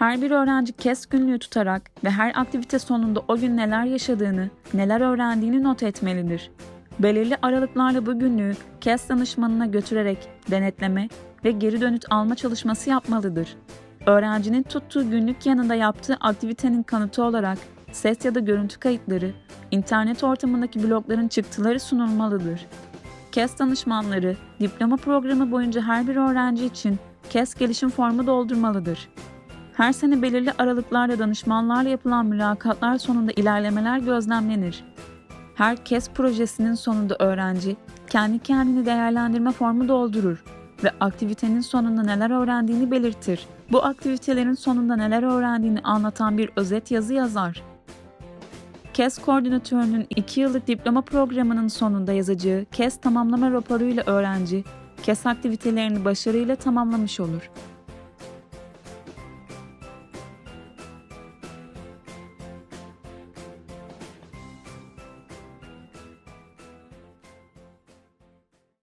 Her bir öğrenci KES günlüğü tutarak ve her aktivite sonunda o gün neler yaşadığını, neler öğrendiğini not etmelidir. Belirli aralıklarla bu günlüğü KES danışmanına götürerek denetleme ve geri dönüt alma çalışması yapmalıdır. Öğrencinin tuttuğu günlük yanında yaptığı aktivitenin kanıtı olarak ses ya da görüntü kayıtları, internet ortamındaki blogların çıktıları sunulmalıdır. KES danışmanları diploma programı boyunca her bir öğrenci için KES gelişim formu doldurmalıdır. Her sene belirli aralıklarla danışmanlarla yapılan mülakatlar sonunda ilerlemeler gözlemlenir. Her KES projesinin sonunda öğrenci kendi kendini değerlendirme formu doldurur ve aktivitenin sonunda neler öğrendiğini belirtir. Bu aktivitelerin sonunda neler öğrendiğini anlatan bir özet yazı yazar. KES koordinatörünün 2 yıllık diploma programının sonunda yazacağı KES tamamlama raporuyla öğrenci, KES aktivitelerini başarıyla tamamlamış olur.